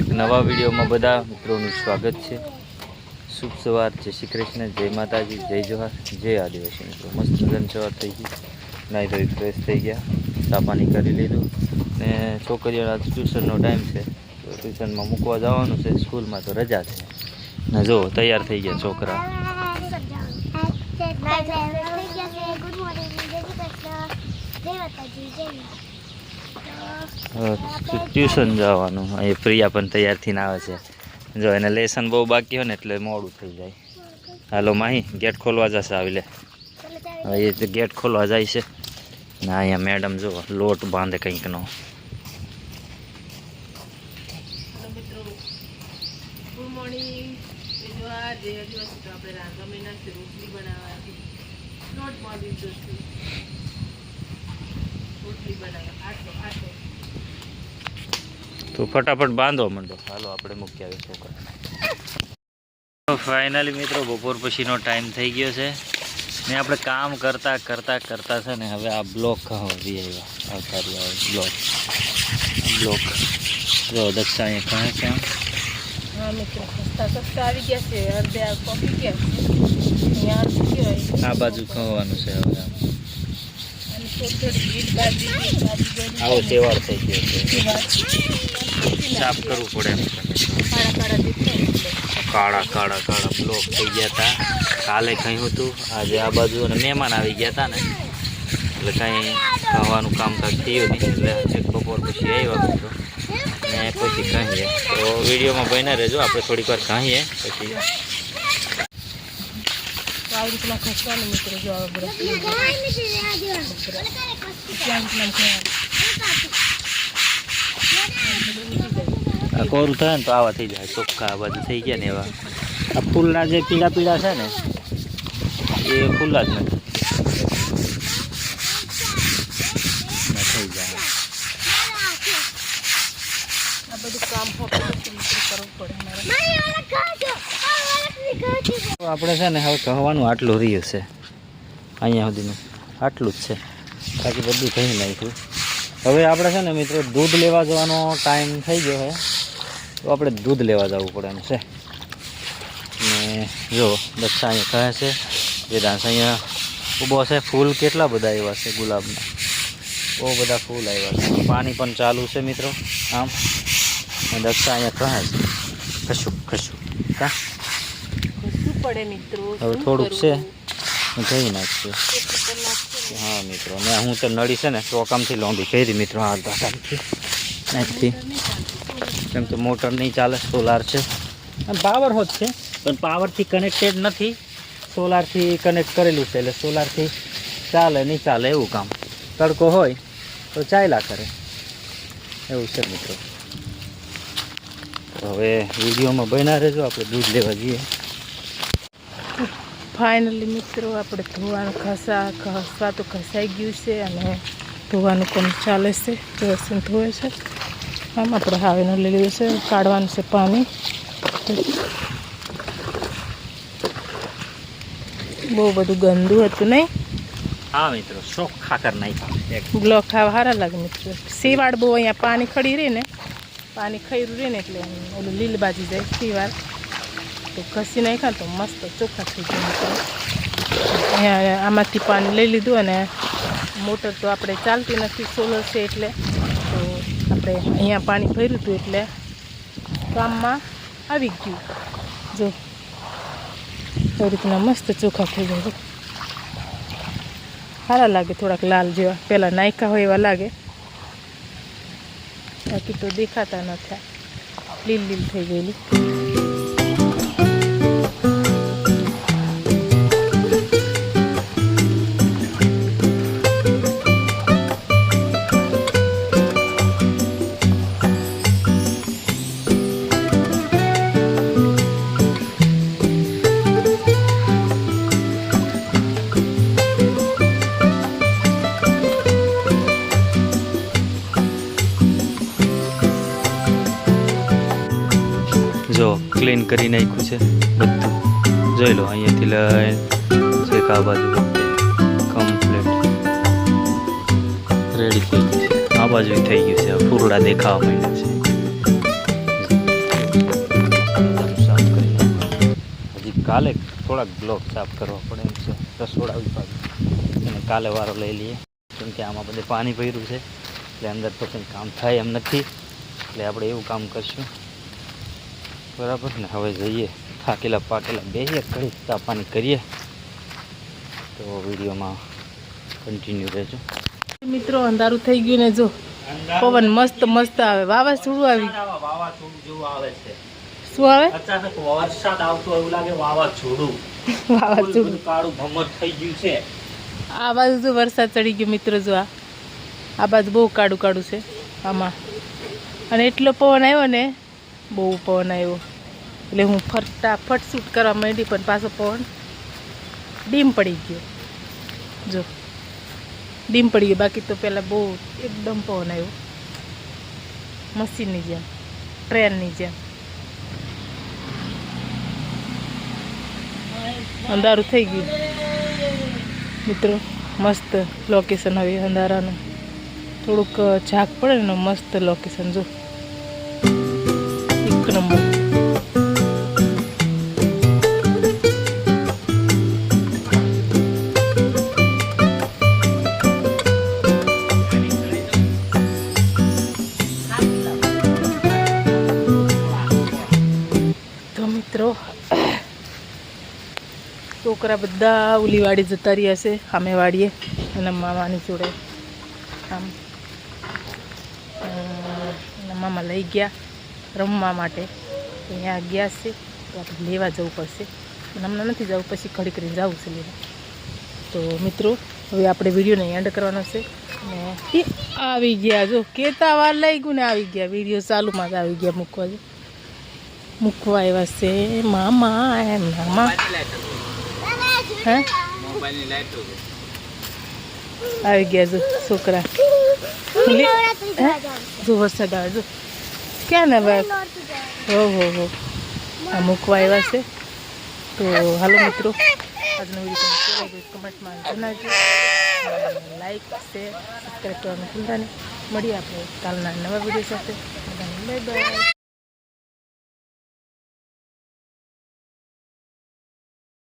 એક નવા વિડીયોમાં બધા મિત્રોનું સ્વાગત છે. શુભ સવાર, જય શ્રી કૃષ્ણ, જય માતાજી, જય જોહાર, જય આદિવાસી મિત્રો. મસ્ત મજાની સવાર થઈ ગઈ. નાહી ધોઈ ફ્રેશ થઈ ગયા. સાપાની કરી લીધું. ને છોકરીઓના ટ્યુશનનો ટાઈમ છે. તો ટ્યુશનમાં મૂકવા જવાનું છે. સ્કૂલમાં તો રજા છે. ને જો, તૈયાર થઈ ગયા છોકરા. જય માતાજી. જય ટ્યુશન જવાનું. અહીં પ્રિયા પણ તૈયાર થઈને આવે છે. જો એને લેસન બહુ બાકી હોય ને એટલે મોડું થઈ જાય. હાલો માહી, ગેટ ખોલવા જશે આવી લે. એ ગેટ ખોલવા જાય છે. ને અહીંયા મેડમ જો, લોટ બાંધે કંઈકનો. રોટલી બનાવવાની લોટ બાંધી દઈશું રોટલી બનાવવા આટલો આટલો તો ફટાફટ બાંધો મંડો. હાલો આપણે મૂકી આવી છોકરાને ફાઇનલી મિત્રો બપોર પછીનો ટાઈમ થઈ ગયો છે. ને આપણે કામ કરતા કરતા કરતા છે ને હવે આ બ્લોક હજી આવ્યા. આવતા આવે બ્લોક બ્લોક જો દક્ષા અહીંયા કહે છે. આમ હા મિત્રો સસ્તા સસ્તા આવી ગયા છે. અડધે આ બાજુ ખવાનું છે હવે. આમ આવો તહેવાર થઈ ગયો છે. એ વાત સાફ કરવું પડે. કાળા કાળા કાળા બ્લોક થઈ ગયા હતા કાલે કહ્યું હતું? આજે આ બાજુ અને મહેમાન આવી ગયા હતા ને. એટલે કાંઈ ખાવાનું કામકાજ થયું નહીં. એટલે એક બપોર પછી આવ્યા મિત્રો ને પછી કહીએ તો વિડીયોમાં બન્યા રહેજો. આપણે થોડીક વાર કહીએ પછી આવી રીતના ખસવાનું મિત્રો જો આવે બ્રશ ત્યાં રીતના ખસવાનું. આ કોરું થાય ને તો આવા થઈ જાય ચોખ્ખા બધા થઈ ગયા ને એવા. આ ફૂલના જે પીળા પીળા છે ને એ ફૂલા જ નથી. થઈ જાય. આ આપણે છે ને હવે કહેવાનું આટલું રહ્યું છે. અહીંયા સુધીનું આટલું જ છે. બાકી બધું કહી નાખ્યું. હવે આપણે છે ને મિત્રો દૂધ લેવા જવાનો ટાઈમ થઈ ગયો છે. તો આપણે દૂધ લેવા જવું પડે એમ છે. ને જો દક્ષા અહીંયા કહે છે વેદાંશ અહીંયા ઊભો છે. ફૂલ કેટલા બધા આવ્યા છે ગુલાબના? બહુ બધા ફૂલ આવ્યા છે. પાણી પણ ચાલુ છે મિત્રો. આમ. અને દક્ષા અહીંયા કહે છે. કશું કશું કા? પડે મિત્રો. હવે થોડુંક છે. હું જઈ નાખશે કેટલું ખતરનાક છે ને. હા મિત્રો. ને હું તો નળી છે ને ચોકામથી લોંબી કરી મિત્રો આ દાદાથી નાખથી કેમ કે મોટર નહીં ચાલે સોલાર છે. પાવર હોત છે. પણ પાવરથી કનેક્ટેડ નથી. સોલારથી કનેક્ટ કરેલું છે એટલે સોલારથી ચાલે નહીં ચાલે એવું કામ. તડકો હોય તો ચાલ્યા કરે. એવું છે મિત્રો. હવે વિડીયોમાં બન્યા રહેજો આપણે દૂધ લેવા જઈએ. ફાઇનલી મિત્રો આપણે ધોવાનું ખસા ખસવા તો ખસાઈ ગયું છે અને ધોવાનું કામ ચાલે છે વ્યવસ્થિત ધોવે છે. આમ આપણે હાવેનું લઈ લીધું છે કાઢવાનું છે પાણી. બહુ બધું ગંદુ હતું નહીં? હા મિત્રો શોખ ખાકર નાખ્યા. ગ્લો ખાવા સારા લાગે મિત્રો. સીવાડ બહુ અહીંયા પાણી ખડી રહે ને પાણી ખૈરું રહે ને એટલે ઓલું લીલ બાજી જાય સીવાડ તો ઘસી નાખ્યા તો મસ્ત ચોખ્ખા થઈ ગયા અહીંયા આમાંથી પાણી લઈ લીધું અને મોટર તો આપણે ચાલતી નથી સોલર છે એટલે તો આપણે અહીંયા પાણી ભર્યું હતું એટલે કામમાં આવી ગયું જો એવી રીતના મસ્ત ચોખ્ખા થઈ જાય સારા લાગે થોડાક લાલ જેવા પહેલાં નાયકા હોય એવા લાગે બાકી તો દેખાતા નથી લીલ લીલ થઈ ગયેલી જો ક્લીન કરી નાખ્યું છે બધું. જોઈ લો, અહીંયાથી લઈને છેક આ બાજુ કમ્પ્લીટ રેડી થઈ ગયું છે. આ બાજુ થઈ ગયું છે. ફૂરડા દેખાવા માંડ્યા છે. કાલે થોડાક બ્લોક સાફ કરવા પડે એમ છે. રસોડા વિભાગ. અને કાલે વારો લઈ લઈએ. કેમ કે આમાં બધે પાણી ભર્યું છે. એટલે અંદર તો કંઈ કામ થાય એમ નથી. એટલે આપણે એવું કામ કરશું. બરાબર ને હવે જઈએ. થાકેલા પાકેલા બેસીએ કડી તાપાની કરીએ. તો વિડીયોમાં કન્ટિન્યુ રહેજો. મિત્રો અંધારું થઈ ગયું ને જો. પવન મસ્ત મસ્ત આવે. વાવાઝોડું આવી. વાવાઝોડું જેવું આવે છે. શું આવે? અચાનક વરસાદ આવતો એવું લાગે વાવાઝોડું. વાવાઝોડું. કાળું ભમર થઈ ગયું છે. આ બાજુ જો વરસાદ ચડી ગયો મિત્રો જો આ. આ બાજુ બહુ કાળું કાળું છે. આમાં. અને એટલો પવન આવ્યો ને બહુ પવન આવ્યો. એટલે હું ફટાફટ શૂટ કરવા માંડી પણ પાછો પવન ડીમ પડી ગયો. જો, ડીમ પડી ગયો. બાકી તો પહેલાં બહુ એકદમ પવન આવ્યો. મશીનની જેમ, ટ્રેનની જેમ. અંધારું થઈ ગયું. મિત્રો, મસ્ત લોકેશન હવે અંધારાનું. થોડુંક ઝાક પડે ને, મસ્ત લોકેશન જો. એક નંબર છોકરા બધા ઉલીવાડી જતા રહ્યા છે. સામે વાડીએ અને મામાની જોડે. આમ મામા લઈ ગયા રમવા માટે. અહીંયા ગયા છે. તો આપણે લેવા જવું પડશે. હમણાં નથી જવું, પછી ઘડી કરીને જવું છે લેવા. તો મિત્રો, હવે આપણે વિડીયોને એન્ડ કરવાનો છે. ને આવી ગયા જો. કેતા વાર લઈ ગયું ને આવી ગયા. વીડિયો ચાલુમાં જ આવી ગયા મૂકવા મૂકવા આવ્યા છે. મામા એમ મામા હે? આવી ગયા જો છોકરા. જો વરસાદ આવે જો. ક્યાં ને ભાઈ હો હો હો. આ મૂકવા આવ્યા છે. તો હાલો મિત્રો આજનો વીડિયો કમેન્ટમાં જણાવજો. લાઈક શેર સબસ્ક્રાઈબ કરવાનું ભૂલતા નહીં. મળીએ આપણે કાલના નવા વીડિયો સાથે. Bye bye